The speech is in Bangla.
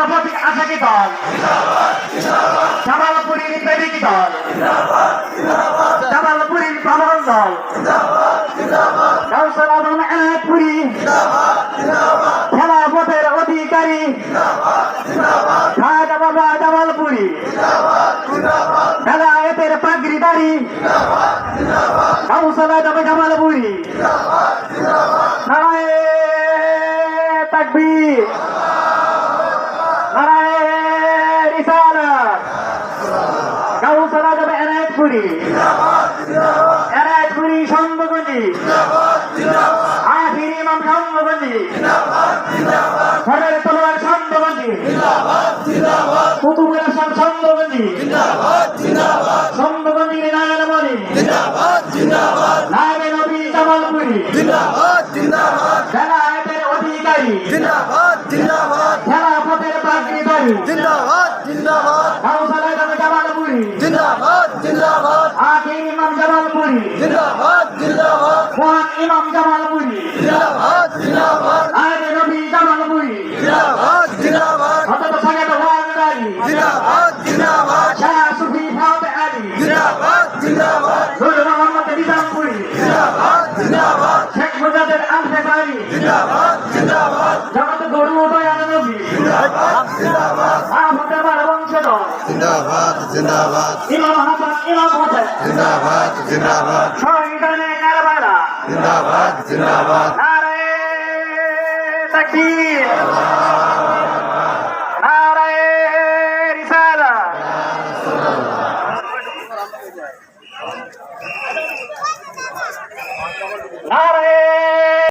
সত্যপতিক আশাকি দল? জামালপুরীর প্রেমিক দল? জামালপুরীর ভ্রমণ দল? কাউসার আলম জামালপুরী? জামালপুরী? তাকবীর। এনায়তপুরী এনায়তপুরী সঙ্গগঞ্জি আখির ইমাম সঙ্গগঞ্জি ঘরের তলোয়ার সঙ্গগঞ্জি কুতুবুল হাসান সঙ্গগঞ্জি সঙ্গগঞ্জির নারায়ণমণি নারায়ণ নবী জামালপুরী। খেলায়েতের অধিকারী। খেলাপথের পাগড়ি জামালপুরী মহান ইমাম জামালপুরী আরে নবী জামালপুরী হঠাৎ সাগত ওয়াজদারি শাহ সুফি ফাতে আলী। নূর মোহাম্মদ নিজামপুরী শেখ মুজাদের আলফেসারি জগৎ গরু দয়াল নবী। বংশধর জিন্দাবাদ জিন্দাবাদ। ইমাম হাসান ইমাম হোসেন। জিন্দাবাদ জিন্দাবাদ। শহীদানে কারবালা জিন্দাবাদ জিন্দাবাদ। নারে তাকবীর। নারে